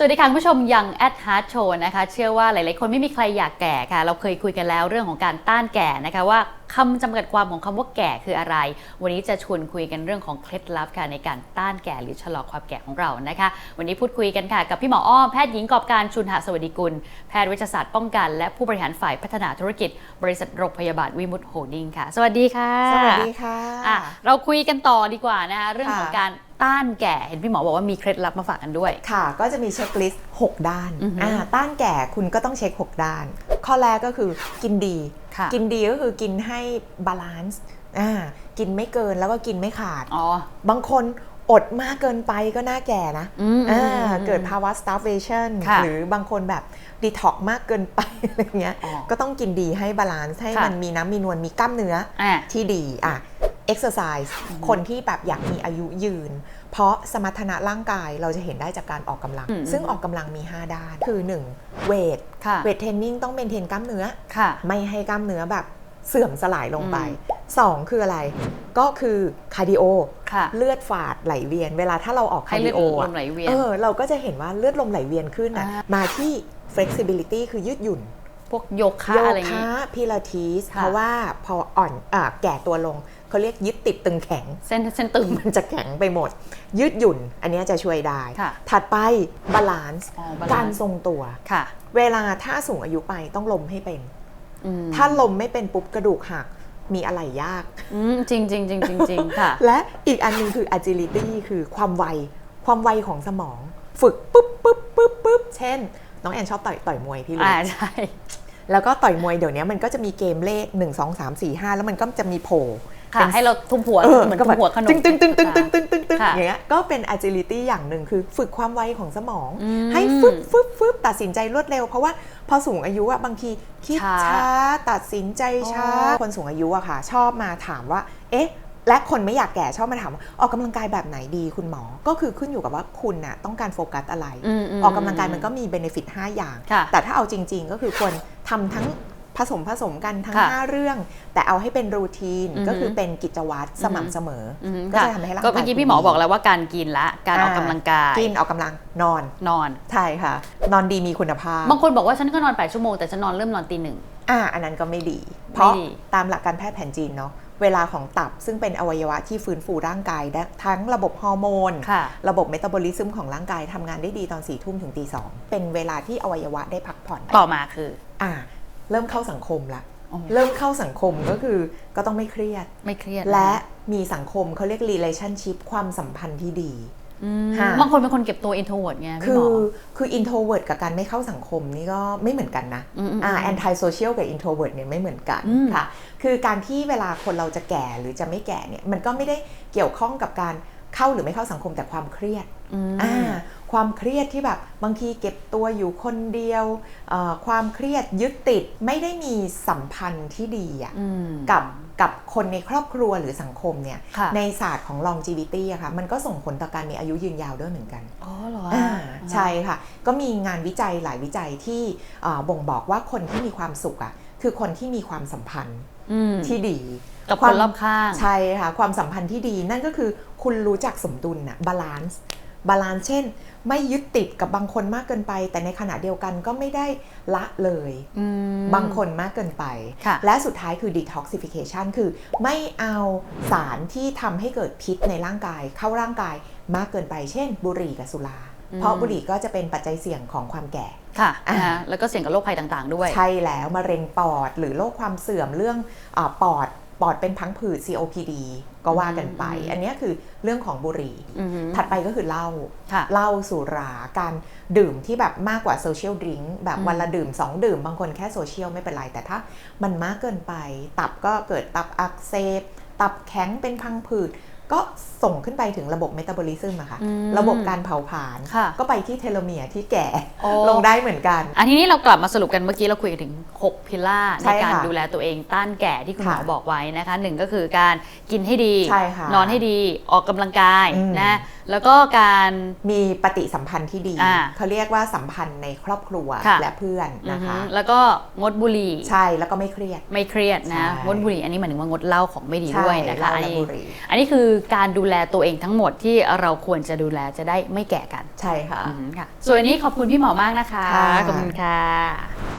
สวัสดีค่ะคุณผู้ชมยังแอดฮาร์ดโชว์นะคะ เชื่อว่าหลาย ๆ คนไม่มีใครอยากแก่ค่ะ เราเคยคุยกันแล้วเรื่องของการต้านแก่นะคะว่าคำจำกัดความของคำว่าแก่คืออะไร วันนี้จะชวนคุยกันเรื่องของเคล็ดลับค่ะในการต้านแก่หรือชะลอความแก่ของเรานะคะ วันนี้พูดคุยกันค่ะกับพี่หมออ้อมแพทย์หญิงกอบการชุนหสวัสดิกุล แพทย์เวชศาสตร์ป้องกัน และผู้บริหารฝ่ายพัฒนาธุรกิจ บริษัทโรงพยาบาลวิมุตโฮดิ้งค่ะ สวัสดีค่ะ สวัสดีค่ะอะเราคุยกันต่อดีกว่านะคะเรื่องของค่ะการ ต้านแก่เห็นพี่หมอบอกว่ามีเคล็ดลับมาฝากกันด้วย ค่ะ ก็จะมีเช็คลิสต์6ด้านอือฮึอ่าต้านแก่คุณก็ต้องเช็ค 6 ด้าน ข้อแรกก็คือกินดีค่ะกินดีก็คือกินให้บาลานซ์อ่ากินไม่เกินแล้วก็กินไม่ขาดอ๋อบางคนอดมากเกินไปก็น่าแก่นะอืมอ่าอืมเกิดภาวะ starvation ค่ะหรือบางคนแบบดีท็อกมากเกินไปอะไรเงี้ยอ๋อก็ต้องกินดีให้บาลานซ์ให้ค่ะมันมีน้ำมีนวลมีกล้ามเนื้ออะ ที่ดีอะ exercise คนที่แบบอยากมีอายุยืน เพราะสมรรถนะร่างกายเราจะเห็นได้จากการออกกำลังอืมซึ่งออกกำลังมี 5 ด้าน คือ 1. เวทค่ะเวทเทรนนิ่งต้องเป็นเทนกล้ามเนื้อค่ะไม่ให้กล้ามเนื้อแบบเสื่อมสลายลงไปอื2คืออะไร ก็คือคาร์ดิโอค่ะเลือดฝาดไหลเวียน เวลาถ้าเราออกให้คาร์เลืดิอดโอลอะมไหลเวียนเออเราก็จะเห็นว่าเลือดลมไหลเวียนขึ้นอะอ่ามาที่ flexibility คือยืดหยุ่นพวกโยคะโยอะไรอย่างคะงี้พิลาทิสค่ะเพราะว่าพออ่อนอะแก่ตัวลง เขาเรียกยึดติดตึงแข็ง เส้นเส้นตึงมันจะแข็งไปหมด ยืดหยุ่น อันเนี้ยจะช่วยได้ค่ะถัดไปบาลานซ์อ๋อ balance การทรงตัวค่ะ เวลาถ้าสูงอายุไปต้องลมให้เป็นอืมถ้าลมไม่เป็นปุ๊บกระดูกหักมีอะไรยากอืมจริงจริงจริงจริงจริงค่ะ และอีกอันหนึงคือ agility คือความไว ความไวของสมอง ฝึกปุ๊บปุ๊บปุ๊บปุ๊บเช่น น้องแอนชอบต่อยต่อยมวยพี่รู้อ่าใช่แล้วก็ต่อยมวยเดี๋ยวนี้มันก็จะมีเกมเลข 1 2 3 4 5 แล้วมันก็จะมีโผล่ ค่ะเป็นให้เราทุบหัวเออเหมือนก็ทุแบบบหัวขนมตึงตึงตึงตึงตึงตึงตึงตึงค่ะอย่างเงี้ยก็เป็น agility อย่างหนึ่งคือฝึกความไวของสมองอืมให้ฟึบฟึบฟึบตัดสินใจรวดเร็ว เพราะว่าพอสูงอายุอะบางทีคิดช้าช้าตัดสินใจช้าอ๋อคนสูงอายุอะค่ะ ชอบมาถามว่า เอ๊ะและคนไม่อยากแก่ชอบมาถามว่าออกกำลังกายแบบไหนดีคุณหมอ ก็คือขึ้นอยู่กับว่าคุณน่ะต้องการโฟกัสอะไรมมออกกำลังกายมันก็มีเบนฟิต5อย่างค่ะแต่ถ้าเอาจริง ๆ ก็คือควรทำทั้ง ผสมผสมกันทั้ง ค่ะ5 เรื่อง แต่เอาให้เป็นรูทีนอือฮึก็คือเป็นกิจวัตรสม่ำเสมอออืมก็ค่ะ จะทำให้ร่างก็กายเมื่อกี้คุณพี่หมอดีบอกแล้วว่าการกินละ การออกกำลังกายกินออกกำลังนอนนอน ใช่ค่ะ นอนดีมีคุณภาพ บางคนบอกว่าฉันก็นอน 8 ชั่วโมงแต่ฉันนอนเริ่มนอนตีหนึ่ง อ่าอันนั้นก็ไม่ดี เพราะไม่ดี ตามหลักการแพทย์แผนจีนเนาะเวลาของตับซึ่งเป็นอวัยวะที่ฟื้นฟูร่างกายได้ทั้งระบบฮอร์โมน ค่ะ ระบบเมตาบอลิซึมของร่างกายทำงานได้ดีตอน4ี่ทุ่มถึงตีสองเป็นเวลาที่อวัยวะได้พักผ่อนต่อมาคือ อ่า เริ่มเข้าสังคมละอ๋อเริ่มเข้าสังคมก็คือก็ต้องไม่เครียดไม่เครียด และมีสังคมเขาเรียก relationship ความสัมพันธ์ที่ดีอืมค่ะบางคนเป็นคนเก็บตัว introvert ไงพี่คืหมออคือ introvert กับการไม่เข้าสังคมนี่ก็ไม่เหมือนกันนะอืมอืมอ่า anti social กับ introvert เนี่ยไม่เหมือนกันอืมค่ะ คือการที่เวลาคนเราจะแก่หรือจะไม่แก่เนี่ยมันก็ไม่ได้เกี่ยวข้องกับการเข้าหรือไม่เข้าสังคมแต่ความเครียด อืมอ่าความเครียดที่แบบบางทีเก็บตัวอยู่คนเดียวเอ่อความเครียดยึดติดไม่ได้มีสัมพันธ์ที่ดีอะอืมกับกับคนในครอบครัวหรือสังคมเนี่ยค่ะในศาสตร์ของ longevity อะค่ะมันก็ส่งผลต่อการมีอายุยืนยาวด้วยเหมือนกัน อ๋อเหรออ่าใช่ค่ะ ก็มีงานวิจัยหลายวิจัยที่เอ่อบ่งบอกว่าคนที่มีความสุขอะคือคนที่มีความสัมพันธ์อืมที่ดีกับคความนรอบข้างใช่ค่ะความสัมพันธ์ที่ดีนั่นก็คือคุณรู้จักสมดุลน่ะบาลานซ์ บาลานซ์เช่น ไม่ยึดติดกับบางคนมากเกินไป แต่ในขณะเดียวกันก็ไม่ได้ละเลยอืมบางคนมากเกินไปค่ะและสุดท้ายคือ detoxification คือไม่เอาสารที่ทำให้เกิดพิษในร่างกาย เข้าร่างกายมากเกินไป เช่น บุหรี่กับสุราอืมเพราะบุหรี่ก็จะเป็นปัจจัยเสี่ยงของความแก่ ค่ะอ่านะคะแล้วก็เสี่ยงกับโรคภัยต่างๆ ด้วย ใช่แล้วมะเร็งปอดหรือโรคความเสื่อมเรื่องอาปอด ปอดเป็นพังผืด COPD ก็ว่ากันไปอืมอันเนี้ยคือเรื่องของบุหรี่อือหือถัดไปก็คือเหล้าค่ะเหล้าสุราการดื่มที่แบบมากกว่าโซเชียลดริงก์แบบอืมวันละดื่ม 2 ดื่ม บางคนแค่โซเชียลไม่เป็นไร แต่ถ้ามันมากเกินไป ตับก็เกิดตับอักเสบตับแข็งเป็นพังผืด ก็ส่งขึ้นไปถึงระบบเมตาบอลิซึมอะค่ะอืมระบบการเผาผลาญค่ะก็ไปที่เทโลเมียร์ที่แก่โอ้ลงได้เหมือนกัน อันทีนี้เรากลับมาสรุปกันเมื่อกี้เราคุยกันถึง 6 พิล่าใช่ในการค่ะดูแลตัวเองต้านแก่ที่คุณหมอค่ะบอกไว้นะคะหนึ่งก็คือการกินให้ดีใช่ค่ะนอนให้ดีออกกำลังกายอืมนะแล้วก็การมีปฏิสัมพันธ์ที่ดีอ่าเขาเรียกว่าสัมพันธ์ในครอบครัวค่ะและเพื่อนนะคะอือฮึแล้วก็งดบุหรี่ใช่แล้วก็ไม่เครียดไม่เครียดนะใช่งดบุหรี่อันนี้หมายถึงว่างดเหล้าของไม่ดีใช่ด้วยนะคะเหล้าอันและนี้บุหรี่อันนี้คือการดูแลตัวเองทั้งหมดที่เราควรจะดูแลจะได้ไม่แก่กัน ใช่ค่ะอืมค่ะ ส่วนวันนี้ขอบคุณพี่หมอมากนะคะ ค่ะ ขอบคุณค่ะ